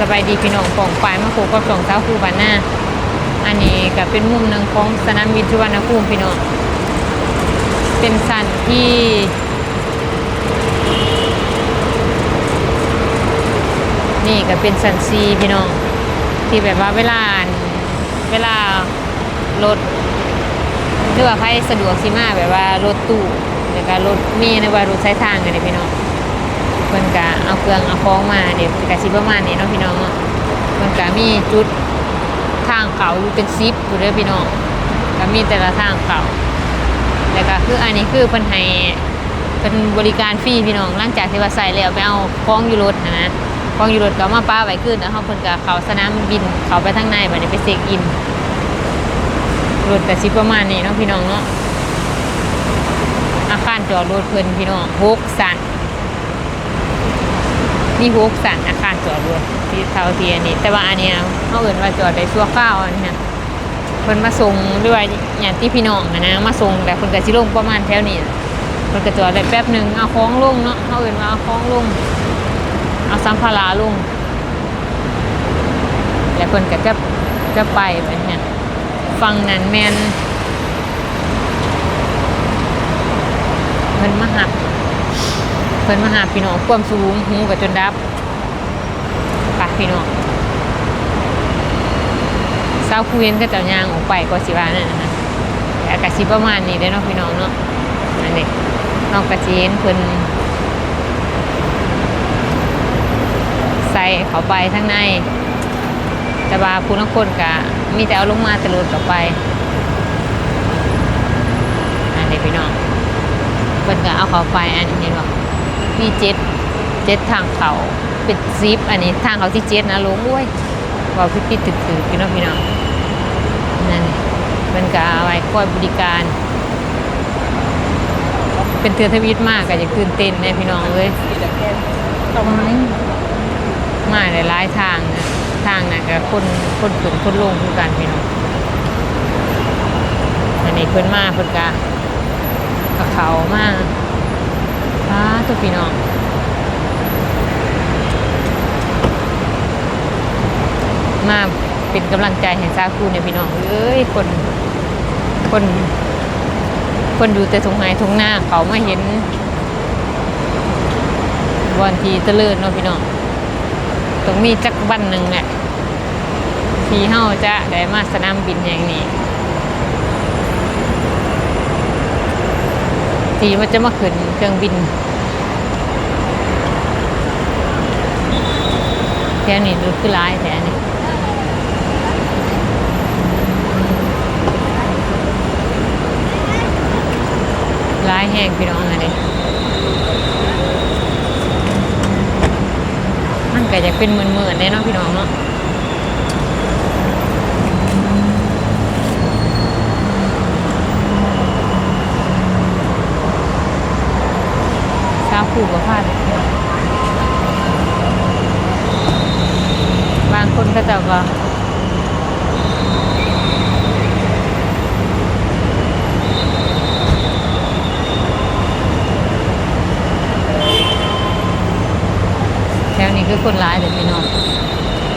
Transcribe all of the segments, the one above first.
สบายดีพี่น้องของฝ่ายมาโคกับสองเท้าคู่บานหน้า อันนี้ก็เป็นมุมหนึ่งของสนามบินสุวรรณภูมิพี่น้อง เป็นสันที่นี่ก็เป็นสันซีพี่น้อง ที่แบบว่าเวลาเวลารถหรือว่าใครสะดวกสิมาแบบว่ารถตู้แล้วก็รถมีหรือว่ารถใช้ทางกันเลยพี่น้อง เพิ่นก็เอาเครื่องเอาของมาเดี๋ยวก็สิประมาณนี้เนาะพี่น้องเพิ่นก็มีจุดทางเขาอยู่เป็นซิปอยู่เด้อพี่น้องก็มีแต่ละทางเขาแล้วก็คืออันนี้คือเพิ่นให้เป็นบริการฟรีพี่น้องหลังจากที่ว่าใส่แล้วไปเอาของอยู่รถนะนะของอยู่รถก็มาป้าไว้ขึ้นแล้วเฮาเพิ่นก็เขาสนามบินเขาไปทางในบัดนี้ไปเช็คอินรถก็สิประมาณนี้เนาะพี่น้องเนาะอาคารจอดรถเพิ่นพี่น้องหกสัน นี่ฮุกสันอาคารจอดรถที่เท่าเทียนี่แต่ว่าอันเนี้ยเขาเอื่นว่าจอดได้ชั่วข้าวอันนี้ยเพิ่นมาส่งด้วยอย่างที่พี่น้องนะมาส่งแต่เพิ่นก็สิลงประมาณแถวนี้น่ะเพิ่นก็จอดได้แป๊บหนึ่งเอาของลงเนาะเขาเอื่นว่าเอาของลงเอาสัมภาระลงแล้วเพิ่นก็จะจะไปแบบนี้ฟังนั้นแมนเพิ่นมาหับเพิ่นมาหาพี่น้องความสูงหูกับจนดับปะพี่น้องเศร้าคุยนก็จะยางออกไปก็สิว่านั่นนะแต่กะสิประมาณนี้ได้เนาะพี่น้องเนาะอันนี้นอกกระเจนเพิ่นใส่เขาไปทั้งใน แต่ว่าผู้นักคนกะมีแต่เอาลงมาต่รถกลับไปอันนี้พี่น้องเพิ่นก็เอาเขาไปอันนี้เห็นบ่ มีเจ็ดเจ็ดทางเขาเป็นซิปอันนี้ทางเขาที่เจ็ดนะลงด้วยว่าพี่พี่ถือถือพี่น้องพี่น้องนั่นเป็นกเอาไว้คอยบริการ เป็นเทือทวิตมากก็จะตื่นเต้นแน่พี่น้องเลยมาหลายๆทางนะทางนะกับคนคนขึ้นคนลงคือกันพี่น้องอันนี้เพิ่นมาเพิ่นกะกับเขามาก อ่าตัวพี่น้องมาเป็นกำลังใจให้ซาคูเนี่ยพี่น้องเอ้ยคนคน คนดูแต่ทงไห้ทงหน้าเขามาเห็นวันทีเลิดเนาะพี่น้องต้องมีจักบันหนึ่งแหละที่เฮาจะได้มาสนามบินอย่างนี้ ทีมันจะมาขึ้นเครื่องบินแค่นี้ดูคือร้ายแท้นี่ร้ายแห้งพี่น้องอะไรมันก็จะเป็นหมื่นๆแน่เนาะพี่น้องเนาะูกกับพลาบางคนก็จะก็แถวนี้คือคนร้ายเลยพี่น้อง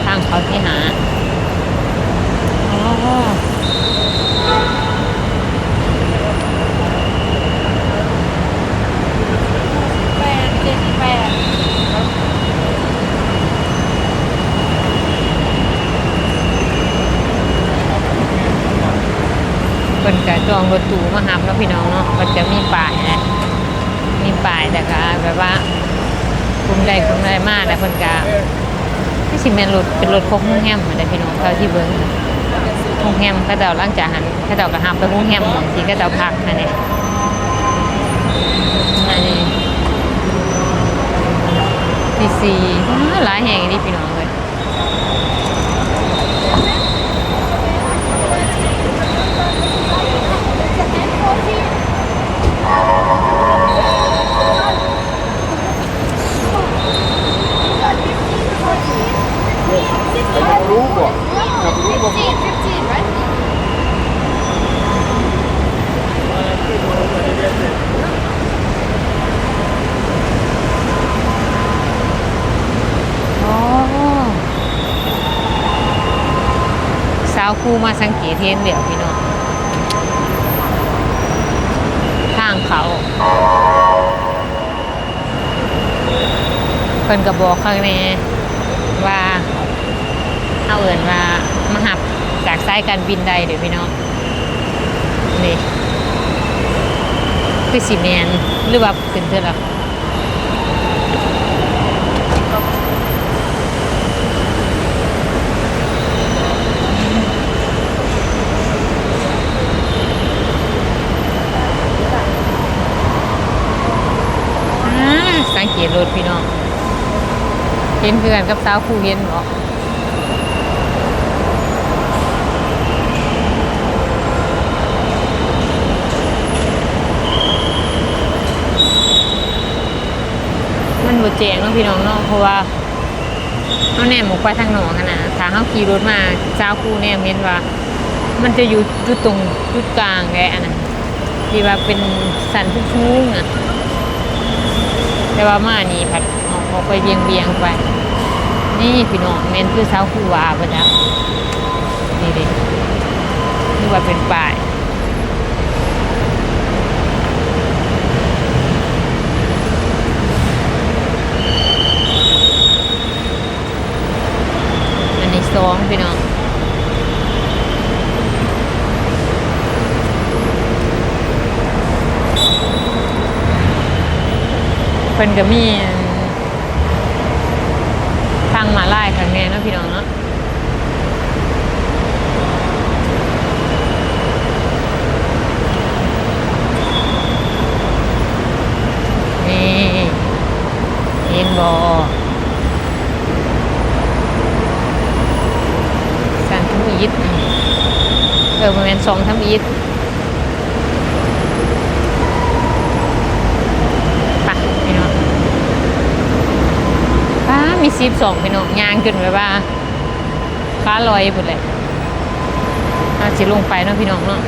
ทางเขาที่หาอ๋อ แปดเจ็ดแปด เพิ่นก็จองรถตู้มาหับเนาะพี่น้องเนาะมันจะมีป้ายนะมีป้ายแต่ก็แบบว่าคุมใดคุมใดมากแต่เพิ่นก็ไม่สิแม่นรถเป็นรถของโรงแรมเหมือนได้พี่น้องเท่าที่เบิ่งโรงแรมเขาเจ้าหลังจากหันเขาเจ้าก็หับไปโรงแรมหม้องที่เขาเจ้าพักอันนี้อันนี้ที่สี่หลายแห่งนี่พี่น้องเลย รู้บ่อยากรู้บ่ จีนจีนไหม อ๋อาวคู่มาสังเกตเห็นเดี๋ยวพี่น้องทางเขาเพิ่นก็บอกข้างในว่าเอาเอินว่ามาหับจากสายการบินใดเดี๋ยวพี่น้องนี่คือสีแมนหรือว่าขึ้นเท่าไหร่อ่า สังเกตรถพี่น้อง เห็นคือนกับสาวคู่เห็นหรอมันบดแจงเนาะพี่น้องเนาะเพราะว่าเขาแนมออกไปทางหนองขนาดทางเขาขี่รถมาสาคู่แนมเห็นว่า มันจะอยู่จุดตรงจุดกลางแกอันนั้นที่ว่าเป็นสันทุกๆอะ แต่ว่ามานี่ผัดออกออกไปเบียงเบียงไป นี่พี่น้องเมนคือเช้าคู่วาปะจ๊ะนี่ดินี่ว่าเป็นป่าย อันนี้สองพี่น้อง เพิ่นก็มีทางมาลายข้างแน่เนาะพี่น้องเนาะนี่เห็นบอสันทำอีดเออประมาณสองทำอีด ไปพี่น้อง ป้ามีซีบสองพี่น้องยางจนแบบว่าค้าลอยหมดเลยอาสิลงไปเนาะพี่น้องเนาะ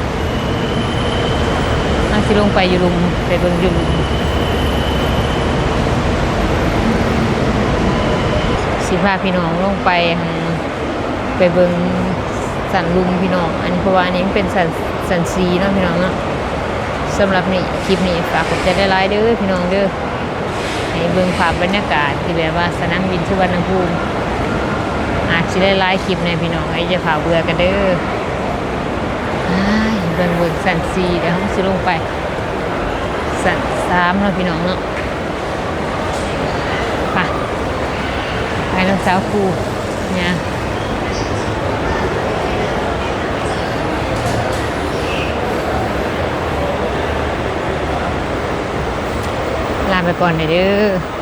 อาสิลงไปอยู่ลุมไปเบิ่งอยู่ลุมสิพาพี่น้องลงไปไปเบิ่งสันลุมพี่น้อง อันนี้เพราะว่าอันนี้เป็นสันสันซีเนาะพี่น้องเนาะสำหรับนี่คลิปนี้ฝากกดใจได้ไลค์เด้อพี่น้องเด้อ ให้เบิ่งภาพบรรยากาศที่แบบว่าสนามบินสุวรรณภูมิอาจจะได้ไลฟ์คลิปในพี่น้องไอ้จะผ่าเบื่อกันเด้ออ้ายเบิ่งเบิ่งสันซีเดี๋ยวเขาสิลงไป สันสามเนาะพี่น้องเนาะไปไปน้องสาวครูเนี่ย ไปก่อนเด้อ